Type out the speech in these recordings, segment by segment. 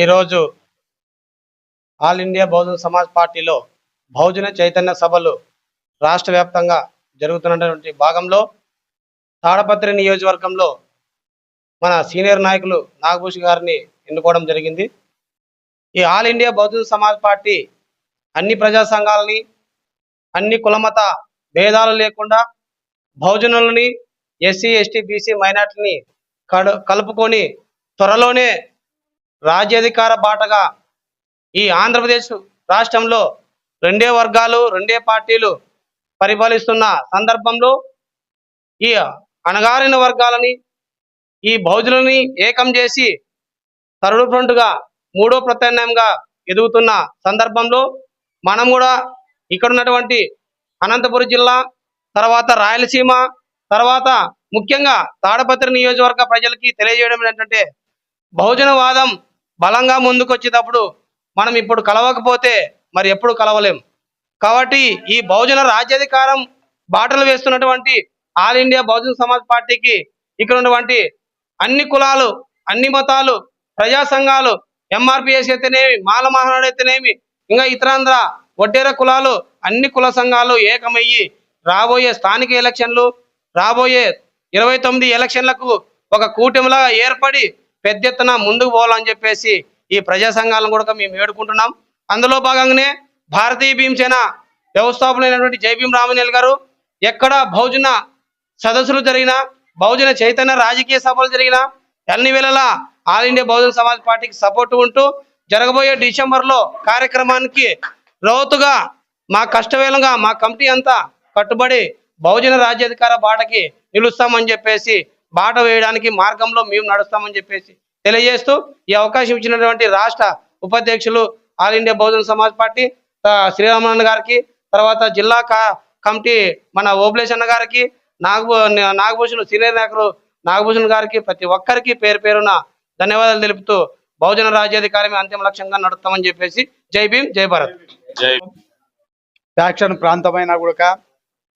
ఈరోజు all India Bahujan Samaj పార్టీలో బహుజన చైతన్య సభలు రాష్ట్ర వ్యాప్తంగా జరుగుతున్నటువంటి భాగంలో తాడపత్రి నియోజకవర్గంలో మన సీనియర్ నాయకులు నాగభూషి గారిని ఎన్నుకోవడం జరిగింది. ఈ all India Bahujan Samaj party అన్ని ప్రజా సంఘాలని అన్ని కులమత భేదాలు లేకుండా బహుజనులని ఎస్సీ ఎస్టీ బీసీ మైనార్టీని కడు కలుపుకొని త్వరలోనే రాజ్యాధికార బాటగా ఈ ఆంధ్రప్రదేశ్ రాష్ట్రంలో రెండే వర్గాలు రెండే పార్టీలు పరిపాలిస్తున్న సందర్భంలో ఈ అణగారిన వర్గాలని ఈ బౌద్ధులని ఏకం చేసి తరుడు ఫ్రంట్గా మూడో ప్రత్యామ్నాయంగా ఎదుగుతున్న సందర్భంలో మనం కూడా ఇక్కడ ఉన్నటువంటి అనంతపురం జిల్లా తర్వాత రాయలసీమ తర్వాత ముఖ్యంగా తాడపత్రి నియోజకవర్గ ప్రజలకి తెలియజేయడం ఏంటంటే బహుజనవాదం బలంగా ముందుకు వచ్చేటప్పుడు మనం ఇప్పుడు కలవకపోతే మరి ఎప్పుడు కలవలేం. కాబట్టి ఈ బహుజన రాజ్యాధికారం బాటలు వేస్తున్నటువంటి ఆల్ ఇండియా బహుజన సమాజ్ పార్టీకి ఇక్కడ ఉన్నటువంటి అన్ని కులాలు అన్ని మతాలు ప్రజా సంఘాలు ఎంఆర్పిఎస్ అయితేనేమి మాల మహానాడు అయితేనేమి ఇంకా ఇతరాంధ్ర వడ్డేర కులాలు అన్ని కుల సంఘాలు ఏకమయ్యి రాబోయే స్థానిక ఎలక్షన్లు రాబోయే ఇరవై తొమ్మిది ఎలక్షన్లకు ఒక కూటమిలా ఏర్పడి పెద్ద ఎత్తున ముందుకు పోవాలని చెప్పేసి ఈ ప్రజా సంఘాలను కూడా మేము వేడుకుంటున్నాం. అందులో భాగంగానే భారతీయ భీమసేన వ్యవస్థాపకులైనటువంటి జై రామనేల్ గారు ఎక్కడ బహుజన సదస్సులు జరిగినా బహుజన చైతన్య రాజకీయ సభలు జరిగినా అన్ని వేళలా ఆల్ ఇండియా బహుజన సమాజ్ పార్టీకి సపోర్ట్ ఉంటూ జరగబోయే డిసెంబర్లో కార్యక్రమానికి లోతుగా మా కష్టవేలంగా మా కమిటీ అంతా కట్టుబడి బహుజన రాజ్యాధికార బాటకి నిలుస్తామని చెప్పేసి బాట వేయడానికి మార్గంలో మేము నడుస్తామని చెప్పేసి తెలియజేస్తూ ఈ అవకాశం ఇచ్చినటువంటి రాష్ట్ర ఉపాధ్యక్షులు all India Bahujan Samaj party Sriraman గారికి తర్వాత జిల్లా కా- కమిటీ మన ఓబ్లేష్ అన్న గారికి నాగభూ నాగభూషణ్ సీనియర్ నాయకులు నాగభూషణ్ గారికి ప్రతి ఒక్కరికి పేరు పేరున ధన్యవాదాలు తెలుపుతూ బహుజన రాజ్యాధికారమే అంతిమ లక్ష్యంగా నడుస్తామని చెప్పేసి జై భీమ్ జై భారత్. యాక్షన్ ప్రాంతమైన కూడా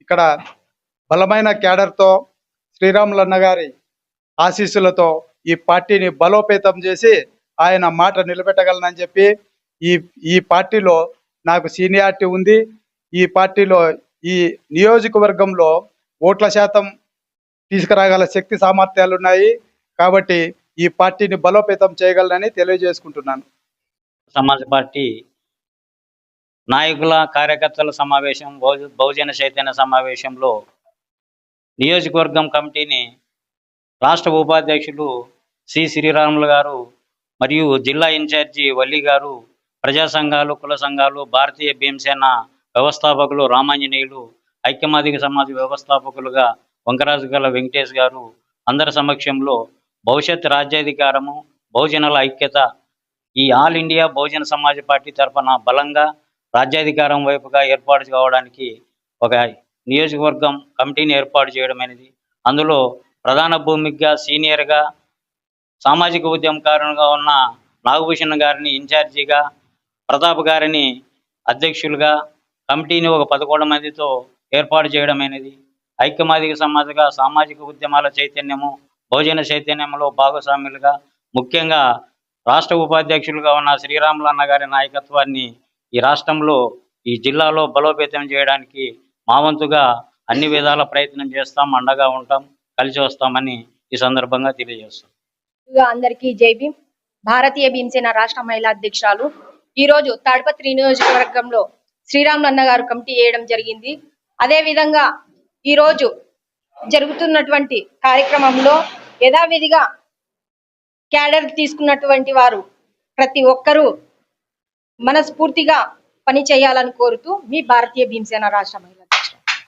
ఇక్కడ బలమైన క్యాడర్తో శ్రీరాములు అన్నగారి ఆశీస్సులతో ఈ పార్టీని బలోపేతం చేసి ఆయన మాట నిలబెట్టగలనని చెప్పి ఈ ఈ పార్టీలో నాకు సీనియారిటీ ఉంది. ఈ పార్టీలో ఈ నియోజకవర్గంలో ఓట్ల శాతం తీసుకురాగల శక్తి సామర్థ్యాలు ఉన్నాయి. కాబట్టి ఈ పార్టీని బలోపేతం చేయగలనని తెలియజేసుకుంటున్నాను. సమాజ్ పార్టీ నాయకుల కార్యకర్తల సమావేశం బహుజన చైతన్య సమావేశంలో నియోజకవర్గం కమిటీని రాష్ట్ర ఉపాధ్యక్షులు సి శ్రీరాములు గారు మరియు జిల్లా ఇన్ఛార్జి వల్లి గారు ప్రజా సంఘాలు కుల సంఘాలు భారతీయ భీమసేన వ్యవస్థాపకులు రామాంజనేయులు ఐక్యమాదిక సమాజ వ్యవస్థాపకులుగా వంకరాజు గల వెంకటేష్ గారు అందరి సమక్షంలో భవిష్యత్ రాజ్యాధికారము బహుజనుల ఐక్యత ఈ all India Bahujan Samaj party తరఫున బలంగా రాజ్యాధికారం వైపుగా ఏర్పాటు కావడానికి ఒక నియోజకవర్గం కమిటీని ఏర్పాటు చేయడం అనేది అందులో ప్రధాన భూమికగా సీనియర్గా సామాజిక ఉద్యమకారునిగా ఉన్న నాగభూషణ్ గారిని ఇన్ఛార్జిగా ప్రతాప్ గారిని అధ్యక్షులుగా కమిటీని ఒక పదకొండు మందితో ఏర్పాటు చేయడం అనేది ఐక్యమాదిక సమాజగా సామాజిక ఉద్యమాల చైతన్యము భోజన చైతన్యంలో భాగస్వాములుగా ముఖ్యంగా రాష్ట్ర ఉపాధ్యక్షులుగా ఉన్న శ్రీరాములన్న గారి నాయకత్వాన్ని ఈ రాష్ట్రంలో ఈ జిల్లాలో బలోపేతం చేయడానికి మా వంతుగా అన్ని విధాల ప్రయత్నం చేస్తాం అండగా ఉంటాం కలిసి వస్తామని ఈ సందర్భంగా తెలియజేస్తాం. ముందుగా అందరికీ జై భీమ్. భారతీయ భీమసేన రాష్ట్ర మహిళా అధ్యక్షురాలు. ఈ రోజు తాడిపత్రి నియోజకవర్గంలో శ్రీరాములు అన్న గారు కమిటీ వేయడం జరిగింది. అదే విధంగా ఈ రోజు జరుగుతున్నటువంటి కార్యక్రమంలో యథావిధిగా క్యాడర్ తీసుకున్నటువంటి వారు ప్రతి ఒక్కరూ మనస్ఫూర్తిగా పని చేయాలని కోరుతూ మీ భారతీయ భీమసేన రాష్ట్ర మహిళ